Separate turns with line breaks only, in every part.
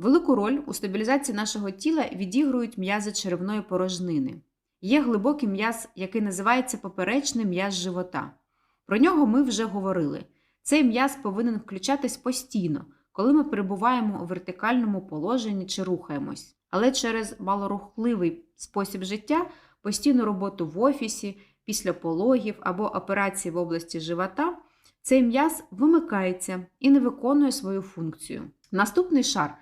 Велику роль у стабілізації нашого тіла відігрують м'язи черевної порожнини. Є глибокий м'яз, який називається поперечний м'яз живота. Про нього ми вже говорили. Цей м'яз повинен включатись постійно, коли ми перебуваємо у вертикальному положенні чи рухаємось. Але через малорухливий спосіб життя, постійну роботу в офісі, після пологів або операції в області живота, цей м'яз вимикається і не виконує свою функцію. Наступний шар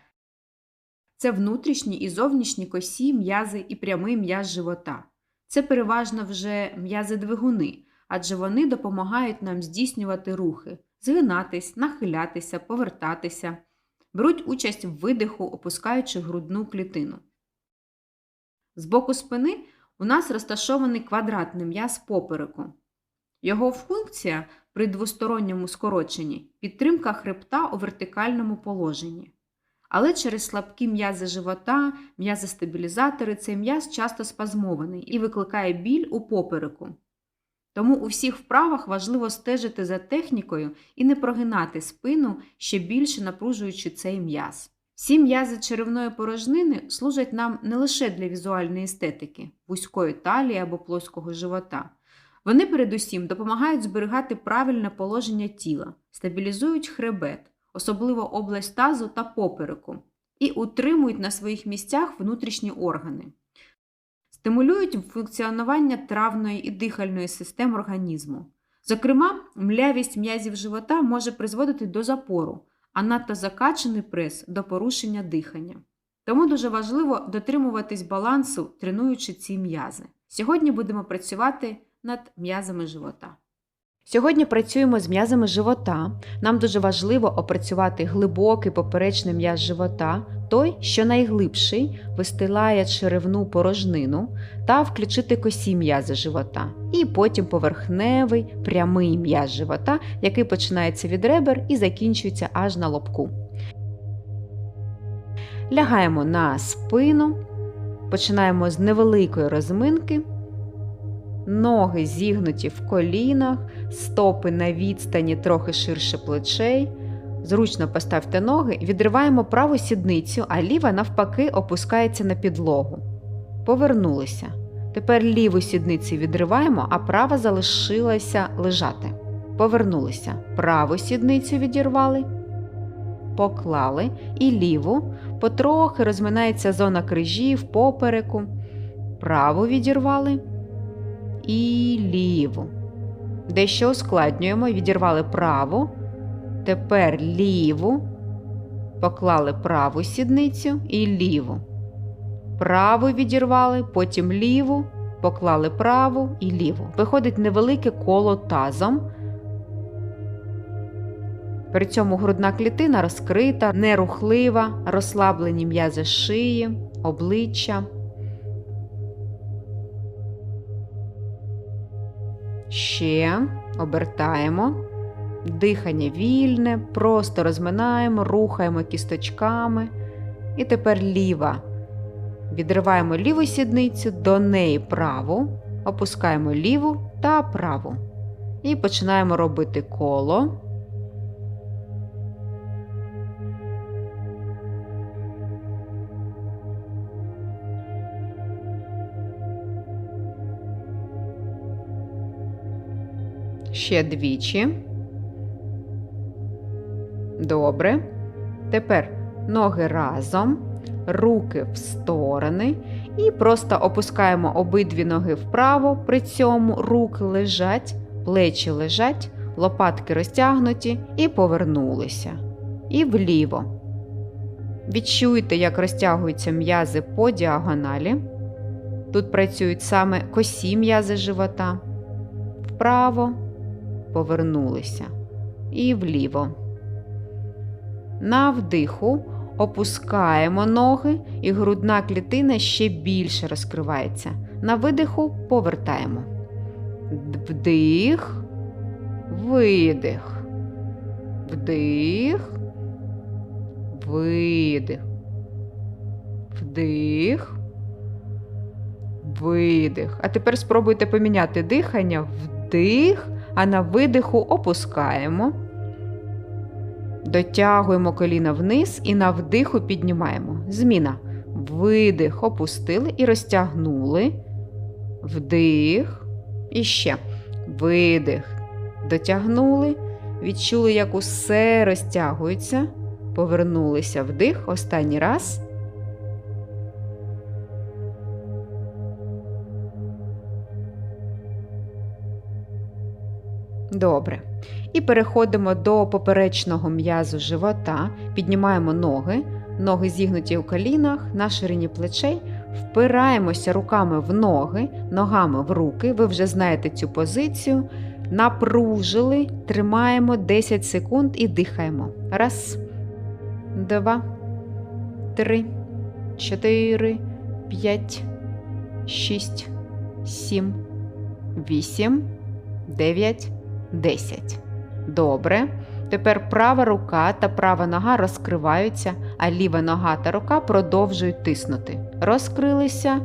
це внутрішні і зовнішні косі, м'язи і прямий м'яз живота. Це переважно вже м'язи двигуни, адже вони допомагають нам здійснювати рухи, згинатись, нахилятися, повертатися, беруть участь в видиху, опускаючи грудну клітину. З боку спини у нас розташований квадратний м'яз попереку. Його функція при двосторонньому скороченні підтримка хребта у вертикальному положенні. Але через слабкі м'язи живота, м'язи-стабілізатори цей м'яз часто спазмований і викликає біль у попереку. Тому у всіх вправах важливо стежити за технікою і не прогинати спину, ще більше напружуючи цей м'яз. Всі м'язи черевної порожнини служать нам не лише для візуальної естетики, вузької талії або плоского живота. Вони передусім допомагають зберігати правильне положення тіла, стабілізують хребет, особливо область тазу та попереку, і утримують на своїх місцях внутрішні органи, стимулюють функціонування травної і дихальної систем організму. Зокрема, млявість м'язів живота може призводити до запору, а надто закачаний прес до порушення дихання. Тому дуже важливо дотримуватись балансу, тренуючи ці м'язи. Сьогодні будемо працювати над м'язами живота. Сьогодні працюємо з м'язами живота. Нам дуже важливо опрацювати глибокий поперечний м'яз живота, той, що найглибший, вистилає черевну порожнину, та включити косі м'язи живота. І потім поверхневий прямий м'яз живота, який починається від ребер і закінчується аж на лобку. Лягаємо на спину, починаємо з невеликої розминки. Ноги зігнуті в колінах, стопи на відстані трохи ширше плечей. Зручно поставте ноги, відриваємо праву сідницю, а ліва навпаки опускається на підлогу. Повернулися. Тепер ліву сідницю відриваємо, а права залишилася лежати. Повернулися. Праву сідницю відірвали, поклали і ліву. Потрохи розминається зона крижів, попереку. Праву відірвали і ліву. Дещо ускладнюємо, відірвали праву, тепер ліву, поклали праву сідницю і ліву. Праву відірвали, потім ліву, поклали праву і ліву. Виходить невелике коло тазом. При цьому грудна клітина розкрита, нерухлива, розслаблені м'язи шиї, обличчя. Ще обертаємо. Дихання вільне, просто розминаємо, рухаємо кісточками. І тепер ліва. Відриваємо ліву сідницю, до неї праву, опускаємо ліву та праву. І починаємо робити коло. Ще двічі. Добре. Тепер ноги разом, руки в сторони. І просто опускаємо обидві ноги вправо. При цьому руки лежать, плечі лежать, лопатки розтягнуті і повернулися. І вліво. Відчуйте, як розтягуються м'язи по діагоналі. Тут працюють саме косі м'язи живота. Вправо повернулися і вліво. На вдиху опускаємо ноги, і грудна клітина ще більше розкривається. На видиху повертаємо. Вдих, видих, вдих, видих, вдих, видих. А тепер спробуйте поміняти дихання, вдих а на видиху опускаємо. Дотягуємо коліна вниз і на вдиху піднімаємо. Зміна. Видих, опустили і розтягнули. Вдих. І ще. Видих. Дотягнули. Відчули, як усе розтягується. Повернулися вдих. Останній раз. Добре. І переходимо до поперечного м'язу живота, піднімаємо ноги, ноги зігнуті у колінах на ширині плечей, впираємося руками в ноги, ногами в руки. Ви вже знаєте цю позицію. Напружили, тримаємо 10 секунд і дихаємо. Раз, два, три, чотири, п'ять, шість, сім, вісім, дев'ять. 10. Добре. Тепер права рука та права нога розкриваються, а ліва нога та рука продовжують тиснути. Розкрилися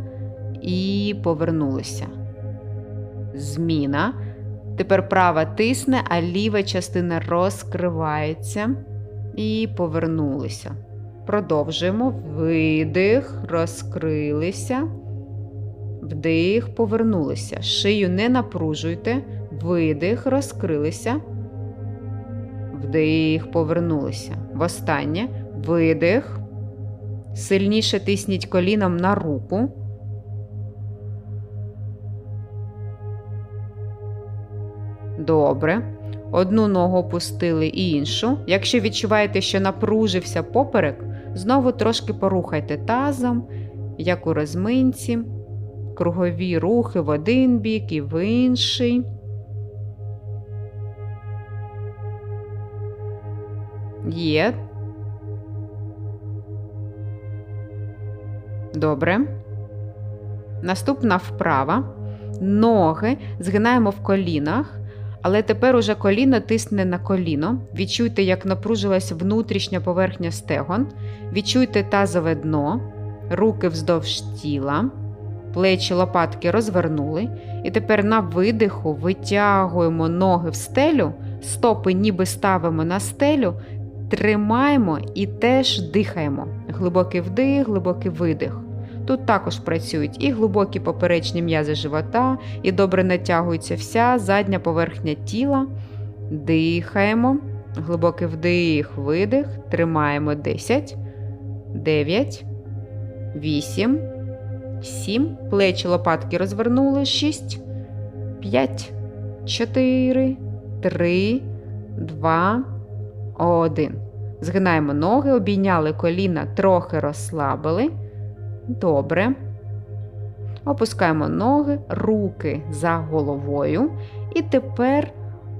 і повернулися. Зміна. Тепер права тисне, а ліва частина розкривається. І повернулися. Продовжуємо. Видих, розкрилися. Вдих, повернулися. Шию не напружуйте. Видих, розкрилися. Вдих, повернулися. Востаннє видих. Сильніше тисніть коліном на руку. Добре. Одну ногу опустили і іншу. Якщо відчуваєте, що напружився поперек, знову трошки порухайте тазом, як у розминці, кругові рухи в один бік і в інший. Є. Добре. Наступна вправа. Ноги згинаємо в колінах, але тепер уже коліно тисне на коліно. Відчуйте, як напружилась внутрішня поверхня стегон. Відчуйте тазове дно, руки вздовж тіла, плечі лопатки розвернули. І тепер на видиху витягуємо ноги в стелю, стопи ніби ставимо на стелю Тримаємо і теж дихаємо. Глибокий вдих, глибокий видих. Тут також працюють і глибокі поперечні м'язи живота, і добре натягується вся задня поверхня тіла. Дихаємо. Глибокий вдих, видих. Тримаємо 10, 9, 8, 7. Плечі лопатки розвернули. 6, 5, 4, 3, 2, 1. Згинаємо ноги, обійняли коліна, трохи розслабили. Добре. Опускаємо ноги, руки за головою. І тепер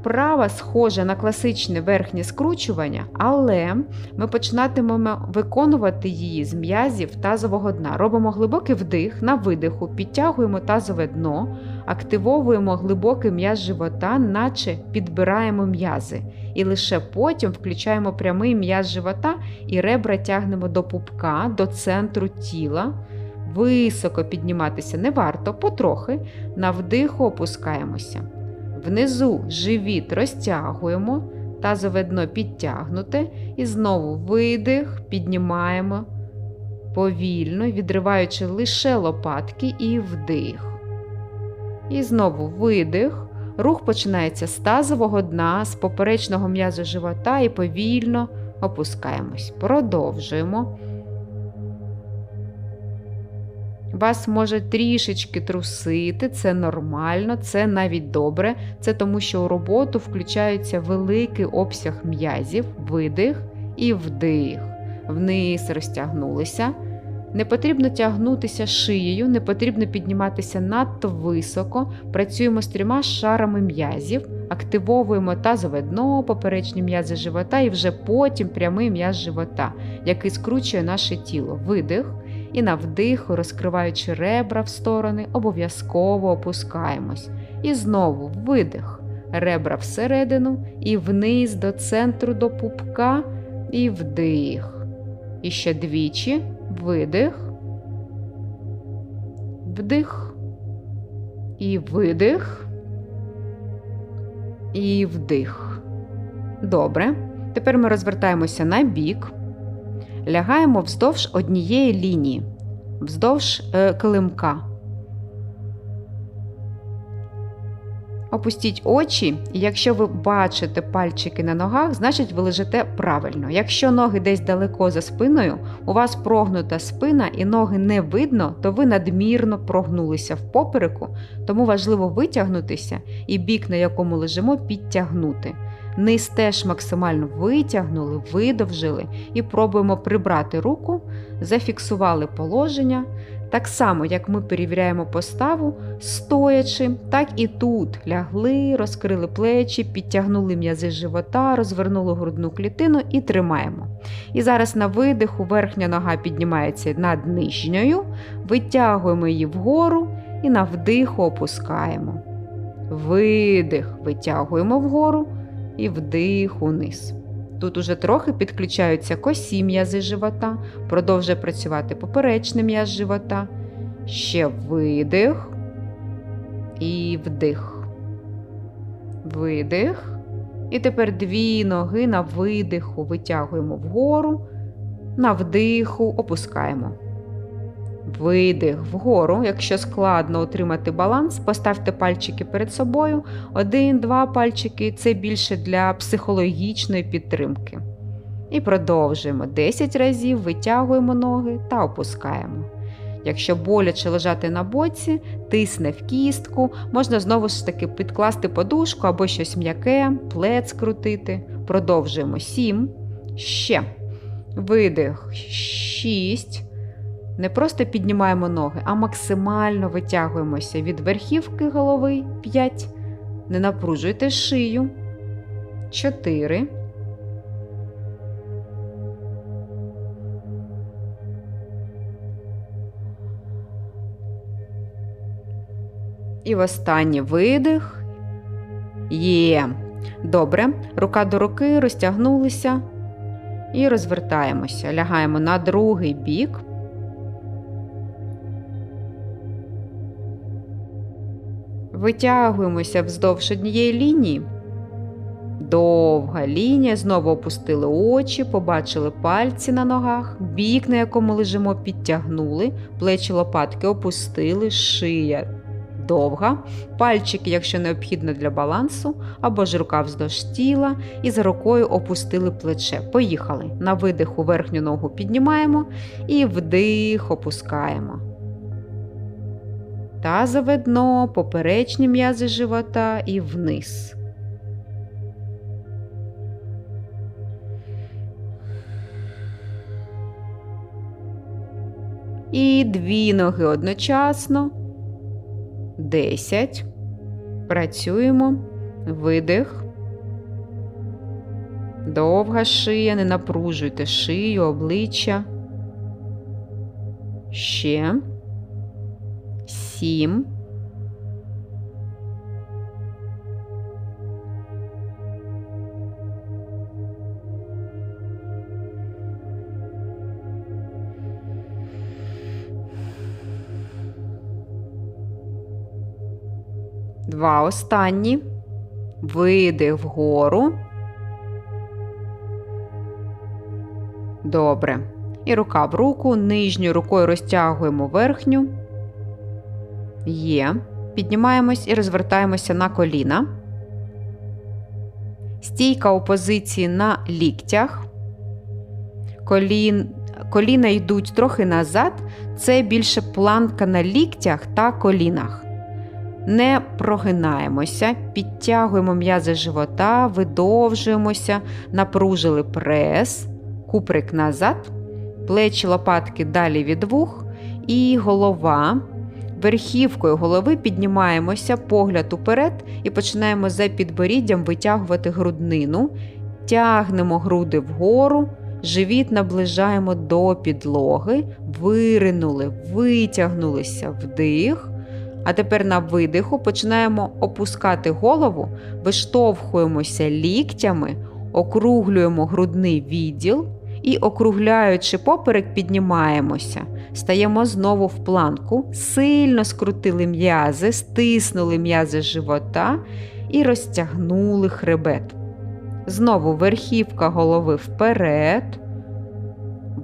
права схожа на класичне верхнє скручування, але ми починатимемо виконувати її з м'язів тазового дна. Робимо глибокий вдих на видиху, підтягуємо тазове дно, активовуємо глибокий м'яз живота, наче підбираємо м'язи. І лише потім включаємо прямий м'яз живота і ребра тягнемо до пупка, до центру тіла. Високо підніматися не варто, потрохи на вдиху опускаємося. Внизу живіт розтягуємо, тазове дно підтягнуте, і знову видих, піднімаємо повільно, відриваючи лише лопатки і вдих. І знову видих. Рух починається з тазового дна, з поперечного м'язу живота і повільно опускаємось. Продовжуємо. Вас може трішечки трусити, це нормально, це навіть добре. Це тому, що у роботу включається великий обсяг м'язів, видих і вдих. Вниз розтягнулися. Не потрібно тягнутися шиєю, не потрібно підніматися надто високо. Працюємо з трьома шарами м'язів, активовуємо тазове дно, поперечні м'язи живота і вже потім прямий м'яз живота, який скручує наше тіло. Видих. І на вдиху, розкриваючи ребра в сторони, обов'язково опускаємось. І знову видих. Ребра всередину, і вниз до центру до пупка, і вдих. І ще двічі видих, вдих, і видих, і вдих. Добре. Тепер ми розвертаємося на бік, лягаємо вздовж однієї лінії, вздовж е, килимка. Опустіть очі, і якщо ви бачите пальчики на ногах, значить ви лежите правильно. Якщо ноги десь далеко за спиною, у вас прогнута спина і ноги не видно, то ви надмірно прогнулися в попереку, тому важливо витягнутися і бік, на якому лежимо, підтягнути. Низ теж максимально витягнули, видовжили і пробуємо прибрати руку, зафіксували положення. Так само, як ми перевіряємо поставу, стоячи, так і тут лягли, розкрили плечі, підтягнули м'язи живота, розвернули грудну клітину і тримаємо. І зараз на видиху верхня нога піднімається над нижньою, витягуємо її вгору і на вдиху опускаємо. Видих, витягуємо вгору і вдих униз. Тут уже трохи підключаються косі м'язи живота, продовжує працювати поперечний м'яз живота. Ще видих і вдих. Видих. І тепер дві ноги на видиху витягуємо вгору, на вдиху опускаємо. Видих вгору. Якщо складно отримати баланс, поставте пальчики перед собою. Один-два пальчики це більше для психологічної підтримки. І продовжуємо 10 разів, витягуємо ноги та опускаємо. Якщо боляче лежати на боці, тисне в кістку, можна знову ж таки підкласти подушку або щось м'яке, плед скрутити. Продовжуємо 7. Ще. Видих 6. Не просто піднімаємо ноги, а максимально витягуємося від верхівки голови 5. Не напружуйте шию. 4. І в останній видих. Є. Добре. Рука до руки, розтягнулися і розвертаємося. Лягаємо на другий бік. Витягуємося вздовж однієї лінії. Довга лінія, знову опустили очі, побачили пальці на ногах, бік, на якому лежимо, підтягнули, плечі лопатки опустили, шия довга, пальчики, якщо необхідно для балансу, або ж рука вздовж тіла, і за рукою опустили плече. Поїхали. На видиху верхню ногу піднімаємо і вдих опускаємо. Тазове дно, поперечні м'язи живота і вниз. І дві ноги одночасно. Десять. Працюємо. Видих. Довга шия, не напружуйте шию, обличчя. Ще сім. Два останні. Видих вгору. Добре. І рука в руку. Нижньою рукою розтягуємо верхню. Є. Піднімаємось і розвертаємося на коліна. Стійка у позиції на ліктях. Колін, Коліна йдуть трохи назад. Це більше планка на ліктях та колінах. Не прогинаємося, підтягуємо м'язи живота, видовжуємося, напружили прес, куприк назад, плечі лопатки далі від вух і голова. Верхівкою голови піднімаємося, погляд уперед і починаємо за підборіддям витягувати груднину, тягнемо груди вгору, живіт наближаємо до підлоги, виринули, витягнулися вдих. А тепер на видиху починаємо опускати голову, виштовхуємося ліктями, округлюємо грудний відділ і, округляючи поперек, піднімаємося. Стаємо знову в планку, сильно скрутили м'язи, стиснули м'язи живота і розтягнули хребет. Знову верхівка голови вперед,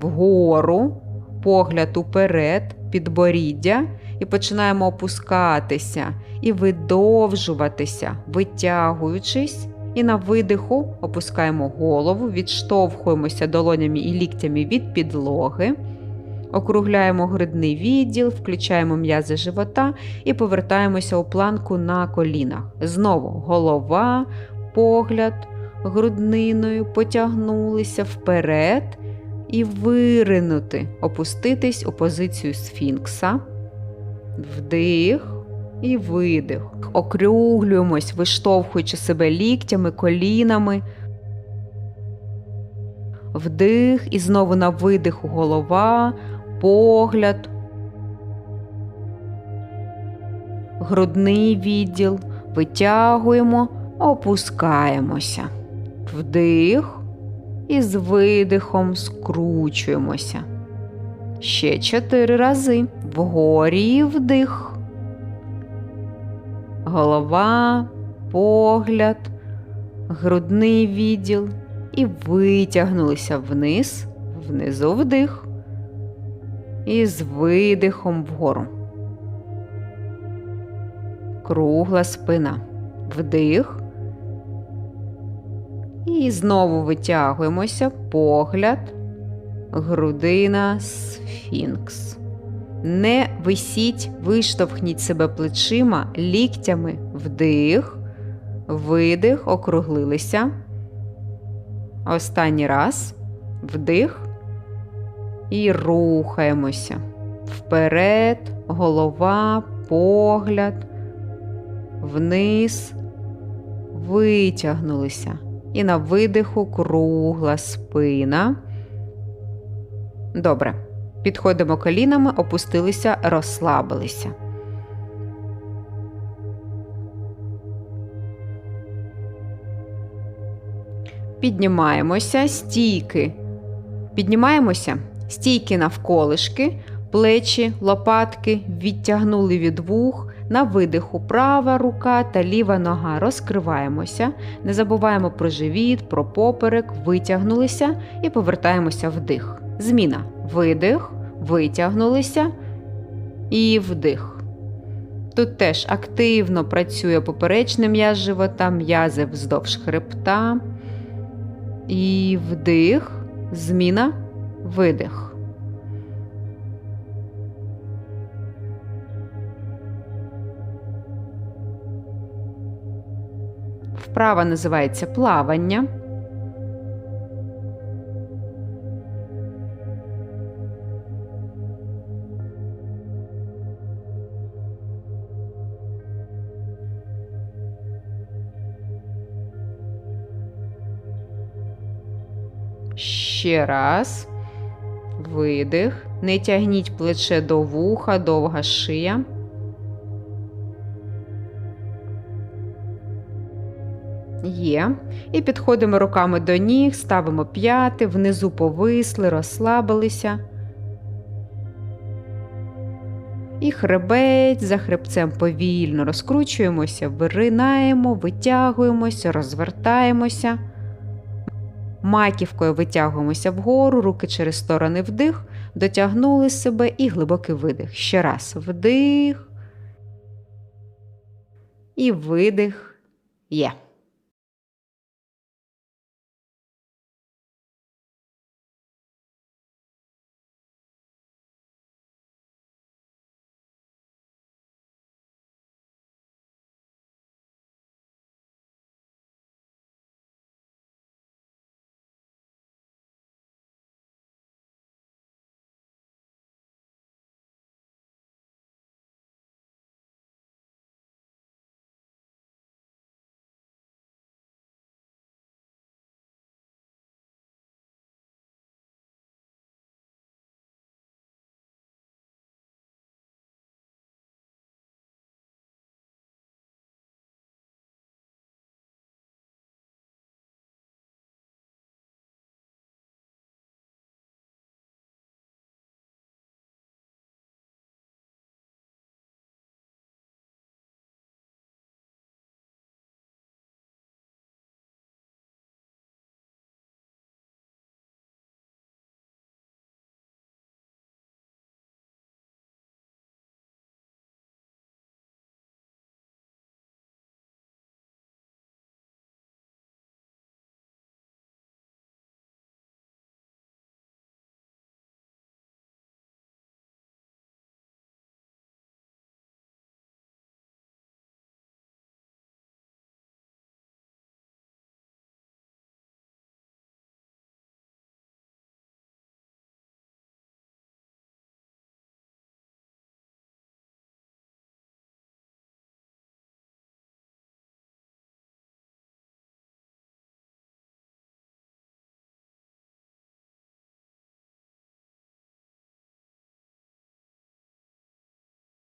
вгору, погляд уперед, підборіддя. І починаємо опускатися і видовжуватися, витягуючись. І на видиху опускаємо голову, відштовхуємося долонями і ліктями від підлоги, округляємо грудний відділ, включаємо м'язи живота і повертаємося у планку на колінах. Знову голова, погляд грудниною потягнулися вперед і виринути, опуститись у позицію сфінкса. Вдих і видих. Округлюємось, виштовхуючи себе ліктями, колінами. Вдих і знову на видиху голова, погляд, грудний відділ. Витягуємо, опускаємося. Вдих і з видихом скручуємося. Ще чотири рази. Вгорі і вдих. Голова, погляд, грудний відділ. І витягнулися вниз, внизу вдих. І з видихом вгору. Кругла спина. Вдих. І знову витягуємося, погляд, грудина, сфінкс. Не висіть, виштовхніть себе плечима, ліктями вдих, видих, округлилися. Останній раз вдих і рухаємося. Вперед, голова, погляд, вниз, витягнулися. І на видиху кругла спина. Добре. Підходимо колінами, опустилися, розслабилися. Піднімаємося, стійки. Піднімаємося, стійки навколишки, плечі, лопатки відтягнули від вух. На видиху права рука та ліва нога розкриваємося, не забуваємо про живіт, про поперек, витягнулися і повертаємося вдих. Зміна. Видих, витягнулися і вдих. Тут теж активно працює поперечний м'яз живота, м'язи вздовж хребта. І вдих, зміна, видих. Вправа називається плавання. Ще раз. Видих. Не тягніть плече до вуха, довга шия. Є. І підходимо руками до ніг, ставимо п'яти, внизу повисли, розслабилися. І хребець за хребцем повільно розкручуємося, виринаємо, витягуємося, розвертаємося. Маківкою витягуємося вгору, руки через сторони вдих, дотягнули себе і глибокий видих. Ще раз вдих. І видих є.